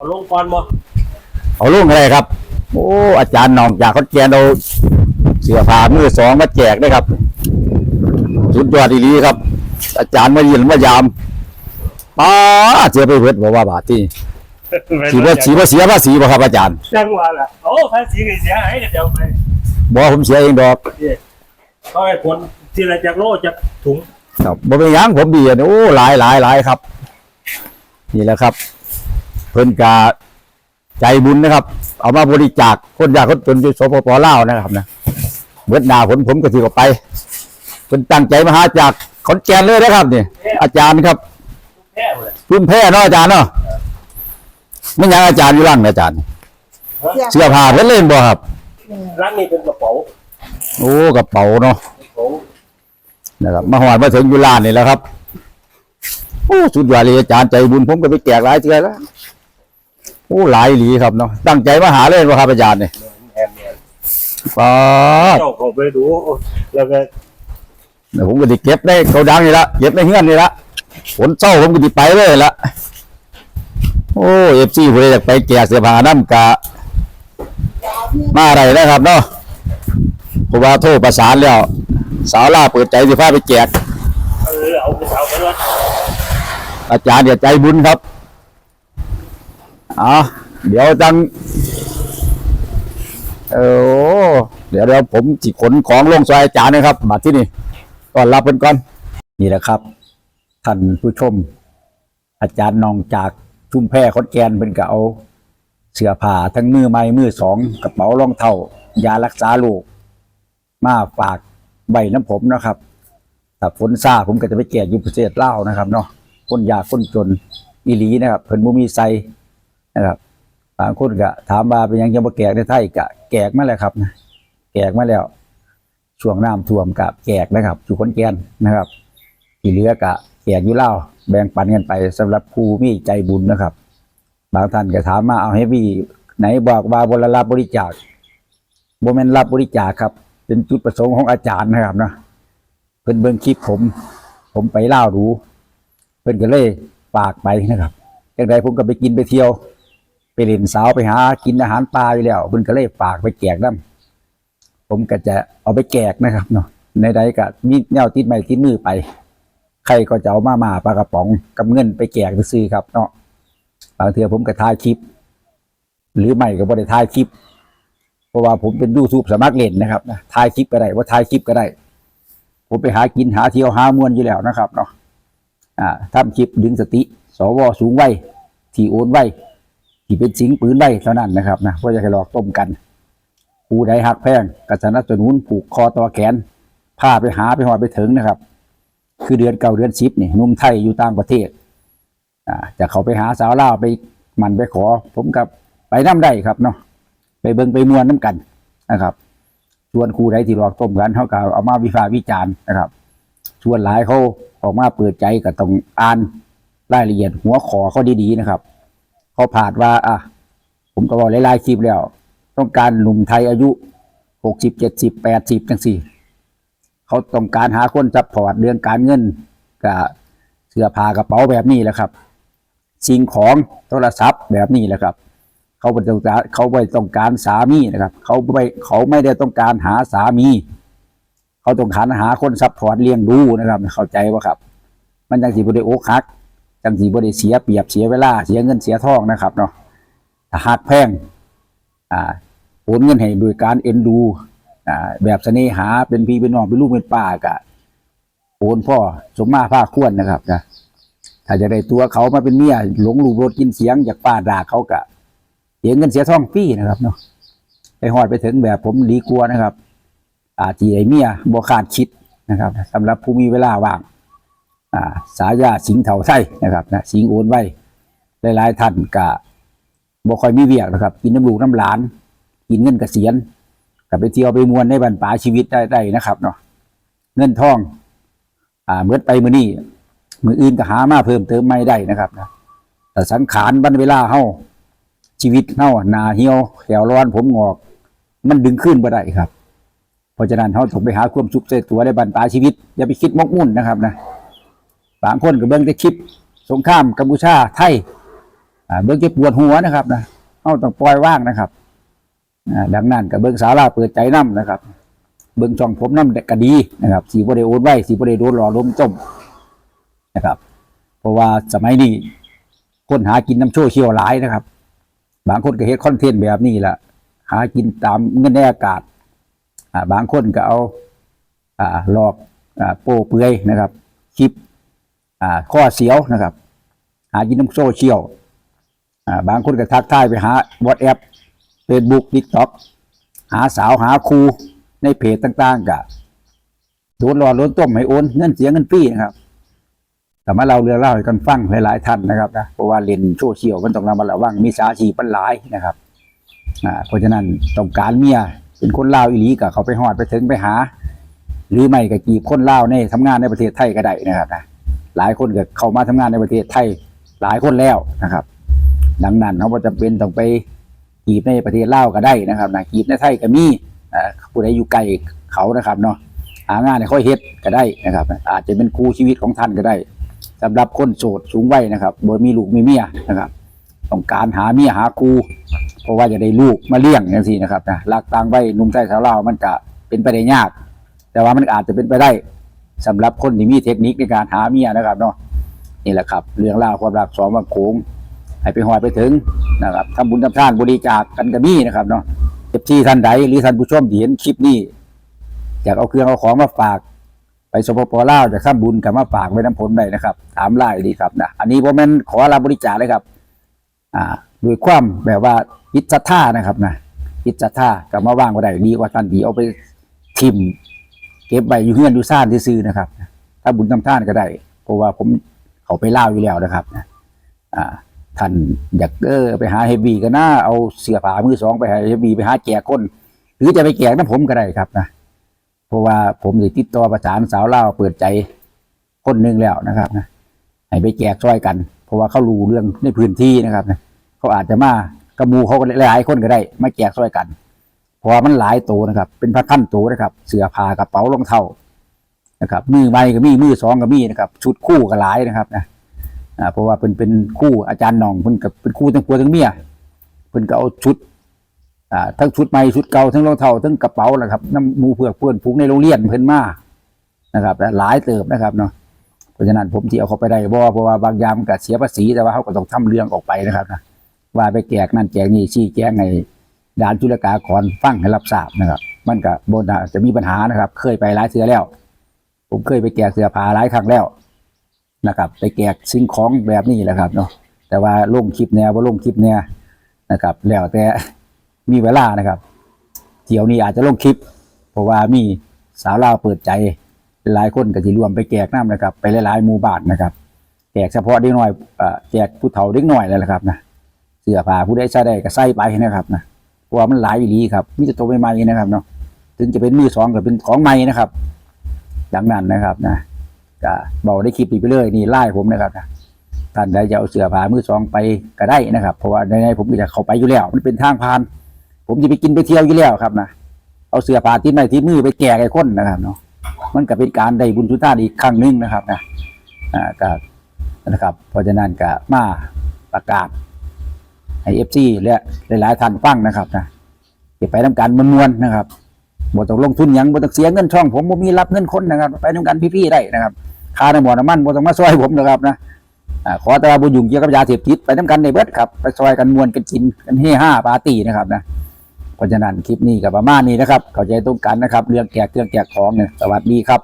เอาลงก่อนบ่เอาลุงอะไรครับ โอ้อาจารย์หนองจากเขาแกนเอาเสื้อผ้ามือสองมาแจกได้ครับ สุดยอดอีหลีครับ อาจารย์มาเยือนมายามป้าเสียไปเพิดบอกว่าบาทที่สีว่าสีว่าเสียภาษีบ่ครับอาจารย์จังหวะล่ะโอ้ภาษีก็เสียหายเดี๋ยวไปบอกผมเสียเองดอกเขาให้ผลทีละจากโลจากถุงครับบ่เป็นหยังผมดีอะโอ้หลายหลายหลายครับ นี่แหละครับ เพิ่นกาใจบุญนะครับ เอามาบริจาคคนยากคนจนอยู่สปปลาวนะครับนะเบิดหนาผลผมก็ถือออกไปเพิ่นตั้งใจมาหาจากขอนแก่นเลยนะครับนี่อาจารย์ครับแพ้เลยรุ่นแพ้เนาะอาจารย์เนาะไม่ยังอาจารย์อยู่ร่างนะอาจารย์ เสื้อผ้าเพิ่นเล่นบ่ครับร้านนี้เป็นกระเป๋าโอ้กระเป๋าเนาะกระเป๋านะครับมาหอดมาถึงอยู่ร้านนี่แหล้วครับโอ้สุดยอดเลยอาจารย์ใจบุญผมก็ไปแจกหลายเทื่อแล้ว โอ้หลายหลีครับเนาะตั้งใจมาหาเล่นบ่ครับอาจารย์เนี่ยแอนเนี่ยป้าดเจ้าเขาไปดูแล้วก็เดี๋ยวผมก็จะเก็บได้เขาดังนี่ละเก็บในเฮือนนี่ละฝนเศร้าผมก็จะไปเลยละโอ้เอฟซีผมอยากไปแจกเสื้อผ้าน้ำกะ มาอะไรนะครับเนาะเพราะว่าโทรประสานแล้ว สาวล่าเปิดใจสิพาไปแจกเออเอาไปเอาไปรถอาจารย์เนี่ยใจบุญครับ อ่าเดี๋ยวจังเออเดี๋ยวเดี๋ยวผมจิขนของลงซอยอาจารย์นะครับ มาที่นี่ก่อนรับเป็นก่อน นี่แหละครับท่านผู้ชม อาจารย์นองจากชุมแพขอนแกนเป็นก็เอา เสื้อผ้าทั้งมือไม้มือสองกระเป๋ารองเท้ายารักษาโรคมาฝากใบน้ำผมนะครับถ้าฝนซาผมก็จะไปแจกอยุประเทศลาวนะครับเนาะคนยากคนจนอีหลีนะครับเพิ่นบ่มีใส่ นะครับบางคนก็ถามว่าเป็นยังจะมาแจกในไทยก็แจกมาแล้วครับนะแจกมาแล้ว ช่วงน้ำท่วมกับแจกนะครับอยู่คนแก่นนะครับ ที่เหลือกะแจกอยู่เล่าแบ่งปันกันไปสำหรับผู้มีใจบุญนะครับ บางท่านก็ถามมาเอาให้พี่ไหนบอกว่าบริรับบริจาคโมเมนรับบริจาคครับ เป็นจุดประสงค์ของอาจารย์นะครับนะเพิ่นเบิ่งคลิปผม ผมไปเล่าวดูเพิ่นก็เลยฝากไปนะครับจังใดผมก็ไปกินไปเที่ยว ไปเล่นสาวไปหากินอาหารปลาอยู่แล้วเพิ่นก็เลยฝากไปแจกน้ำผมก็จะเอาไปแจกนะครับเนาะในใดก็มีแนวติดไม้ติดมือไป ใครก็จะเอามามาปลากระป๋องกับเงินไปแจกไปซื้อครับเนาะบางเทือผมก็ถ่ายคลิป หรือไม่ก็บ่ได้ถ่ายคลิป เพราะว่าผมเป็นยูทูบสมัครเล่นนะครับนะถ่ายคลิปก็ได้ว่าถ่ายคลิปก็ได้ ผมไปหากินหาเที่ยวหามวนอยู่แล้วนะครับเนาะอ่าทำคลิปดึงสติ สวสูงไว้ที่โอนไว้ ที่เป็นสิงปืนไว้เท่านั้นนะครับนะเพราะจะให้หลอกต้มกันผู้ใดหักแพงกสนับสนุนผูกคอต่อแขนพาไปหาไปหอดไปถึงนะครับ คือเดือนเก่าเดือนสิบนี่นุ่มไทยอยู่ต่างประเทศอ่าจะเขาไปหาสาวลาวไปมันไปขอ ผมกับไปน้ำได้ครับเนาะไปเบิงไปมวนน้ำกันนะครับชวนครูใดที่รอกต้มกันเขาก็เอามาวิพากษ์วิจารณ์นะครับชวนหลายเขาออกมาเปิดใจก็ต้องอ่านรายละเอียดหัวขอเขาดีๆนะครับ เขาผ่านว่า อะ ผมก็บอกหลายๆคลิปแล้ว ต้องการหนุ่มไทยอายุหกสิบเจ็ดสิบแปดสิบจังสี่ เขาต้องการหาคนซัพพอร์ตเรื่องการเงินกับเสื้อผ้ากระเป๋าแบบนี้แหละครับ สิ่งของโทรศัพท์แบบนี้แหละครับ เขาไม่ต้องการเขาไม่ต้องการสามีนะครับ เขาไม่เขาไม่ได้ต้องการหาสามี เขาต้องการหาคนซัพพอร์ตเลี้ยงดูนะครับ เข้าใจว่าครับ มันจังสีบริโอกหัก จังสีบริเสียเปรียบเสียเวลาเสียเงินเสียทองนะครับเนาะถ้าหักแพงอ่าโอนเงินให้โดยการเอ็นดูอ่าแบบเสน่หาเป็นพี่เป็นน้องเป็นลูกเป็นป้ากะโอนพ่อสมมาภาคควรนะครับนะถ้าจะได้ตัวเขามาเป็นเมียหลงลูกรถกินเสียงจากป้าด่าเขากะเสียเงินเสียทองฟรีนะครับเนาะไปหอดไปถึงแบบผมดีกลัวนะครับ อาจีไอเมียบ่คาดคิดนะครับสำหรับผู้มีเวลาว่าง สายาสิงเถาไส้นะครับนะสิงโอนไว้หลายๆท่านกะบ่คอยมีเวียกนะครับ กินน้ำลูกน้ำหลาน กินเงินกเกษียณกับไปเที่ยวไปมวนในบรรปาชีวิตได้ได้นะครับเนาะเงินทอง อ่าเมื่อไปมือนี้มืออื่นก็หามาเพิ่มเติมไม่ได้นะครับนะแต่สังขารบันเวลาเฮาชีวิตเฮาหนาเหี่ยวแขวร้อนผมงอก มันดึงขึ้นบ่ได้ครับ เพราะฉะนั้นเฮาต้องไปหาความสุขใส่ตัวในบรรปาชีวิต อย่าไปคิดมกมุ่นนะครับนะ บางคนก็เบิ่งแต่คลิปสงครามกัมพูชาไทยเบิ่งจะปวดหัวนะครับนะเอาต้องปล่อยว่างนะครับดังนั้นกับเบิ่งสาราเปิดใจน้ำนะครับ เบิ่งช่องผมน้ำก็ดีนะครับ สีบริโอนไว้สีบริโดนหล่อล้มจมนะครับ เพราะว่าสมัยนี้คนหากินน้ำโชว์เชียวหลายนะครับ บางคนก็เฮ็ดคอนเทนต์แบบนี้แหละหากินตามเงินในอากาศบางคนก็เอาหลอกอโป้เปลือยนะครับคลิป อ่าข้อเสียวนะครับ หากินน้ำโซเชียลอ่าบางคนก็ทักทายไปหาวอทแอปเฟซบุ๊กทิกต็อกหาสาวหาครูในเพจต่างๆกับโดนหลอดโดนต้มให้โอนเงินเสียเงินฟรีนะครับแต่มาเราเรื่องเล่าให้กันฟังหลายๆท่านนะครับนะเพราะว่าเรียนโซเชียลมันต้องระมัดระวังมีสาชีพันหลายนะครับอ่าเพราะฉะนั้นต้องการเมียเป็นคนลาวอีหลีกับเขาไปหอดไปถึงไปหา หรือไม่ก็จีบคนลาวในทำงานในประเทศไทยก็ได้นะครับนะ หลายคนก็เข้ามาทำงานในประเทศไทยหลายคนแล้วนะครับ ดังนั้นเขาจะเป็นต้องไปจีบในประเทศลาวก็ได้นะครับนะจีบในไทยก็มีอ่าผู้ใดอยู่ไกลเขานะครับเนาะหางานให้เขาเฮ็ดก็ได้นะครับ อาจจะเป็นครูชีวิตของท่านก็ได้สำหรับคนโสดสูงวัยนะครับโดยมีลูกมีเมียนะครับต้องการหาเมียหาครูเพราะว่าจะได้ลูกมาเลี้ยงอย่างนี้นะครับนะรักต่างไว้นุ่มไทยสาวลาวมันก็เป็นไปได้ยาก แต่ว่ามันอาจจะเป็นไปได้ สำหรับคนที่มีเทคนิคในการหาเมียนะครับเนาะนี่แหละครับ เรื่องราวความรักสองบางโขงให้ไปหอยไปถึงนะครับทำบุญทำทานบริจาคกันก็มีนะครับเนาะเอฟที่ท่านใดหรือท่านผู้ชมที่เห็นคลิปนี้อยากเอาเครื่องเอาของมาฝาก ไปสปปลาวจากทำบุญกับมาฝากไว้น้ำผลได้นะครับ ถามไล่ดีครับนะอันนี้ผมเป็นขอรับบริจาคเลยครับ อ่าด้วยความแบบว่าอิจฉานะครับนะอิจฉากับมาว่างก็ได้ดีกว่าท่านดีเอาไปทิม เก็บไว้อยู่เฮือนอยู่ซ่านที่ซื่อนะครับ ถ้าบุญทำท่านก็ได้ เพราะว่าผมเขาไปเล่าอยู่แล้วนะครับนะอ่าท่านอยากเออไปหาเฮฟวีก็น่าเอาเสื้อผ้ามือสองไปห้เฮฟวีไปหาแจกคนหรือจะไปแจกน้ำผมก็ได้ครับนะเพราะว่าผมได้ติดต่อประสานสาวเล่าเปิดใจคนหนึ่งแล้วนะครับนะให้ไปแจกช่วยกัน เพราะว่าเขารู้เรื่องในพื้นที่นะครับนะเขาอาจจะมากระมูเขาก็หลายๆคนก็ได้มาแจกช่วยกัน เพราะมันหลายตัวนะครับ เป็นพันพันตัวนะครับ เสื้อผ้ากระเป๋ารองเท้านะครับ มือใบก็มีมือสองก็มีนะครับ ชุดคู่ก็หลายนะครับนะเพราะว่าเป็นเป็นคู่อาจารย์หน่องเพิ่นกับเป็นคู่ทั้งผัวทั้งเมียเพิ่นก็เอาชุดอ่าทั้งชุดใหม่ชุดเก่าทั้งรองเท้าทั้งกระเป๋านะครับน้ำมูเผือกเพื่อนผูกในโรงเรียนเพิ่นมานะครับและหลายเติบนะครับเนาะเพราะฉะนั้นผมที่เอาเขาไปได้บ่เพราะว่าบางยามันก็เสียภาษีแต่ว่าเขาก็ต้องทำเรื่องออกไปนะครับนะว่าไปแจกนั่นแจกนี่ชี้แจงใน ด่านจุลกากรฟังให้รับทราบนะครับ มันก็บนจะมีปัญหานะครับ เคยไปหลายเสือแล้ว ผมเคยไปแจกเสือผาหลายครั้งแล้วนะครับ ไปแจกสิ่งของแบบนี้แหละครับเนาะแต่ว่าลงคลิปแนวว่าลงคลิปแนวนะครับ แล้วแต่มีเวลานะครับเที่ยวนี้อาจจะลงคลิป เพราะว่ามีสาวลาวเปิดใจหลายคนก็จะรวมไปแจกน้ำนะครับ ไปหลายๆหมู่บ้านนะครับแจกเฉพาะเด็กน้อยอ่อแจกผู้เฒ่าเด็กน้อยแล้วละครับนะเสื้อผ้าผู้ใดใช้ได้ก็ใส่ไปนะครับนะ เพราะว่ามันหลายอีหลีครับมีแต่ตัวใหม่ๆนะครับเนาะถึงจะเป็นมือสองก็เป็นของใหม่นะครับดังนั้นนะครับนะก็บอกได้คลิปอีกไปเลยนี่ไล่ผมนะครับนะท่านใดจะเอาเสือผ้ามือสองไปก็ได้นะครับ เพราะว่าในๆผมก็จะเข้าไปอยู่แล้ว มันเป็นทางผ่าน ผมจะไปกินไปเที่ยวอยู่แล้วครับนะเอาเสือผ้าที่ไหนที่มือไปแจกไอ้คนนะครับเนาะมันก็เป็นการได้บุญทุนทานอีกครั้งหนึ่งนะครับนะอ่าก็นะครับ เพราะฉะนั้นก็มาประกาศ ให้เอฟซีและหลายๆท่านฟังนะครับนะเก็บไปทำการมวลๆนะครับบ่ต้องลงทุนหยังบ่ต้องเสียเงินช่องผมบ่มีรับเงินคนนะครับ ไปทำการพี่ๆได้นะครับค่าน้ำมันน้ำมันบ่ต้องมาซอยผมนะครับนะขอแต่ว่าบ่ยุ่งเกี่ยวกับยาเสพติดไปทำกันในเบิดครับไปซอยกันมวนกันกินกันเฮฮาปาร์ตี้นะครับนะเพราะฉะนั้นคลิปนี้ก็ประมาณนี้นะครับเข้าใจตรงกันนะครับ เรื่องแจกเครื่องแจกของเนี่ยสวัสดีครับ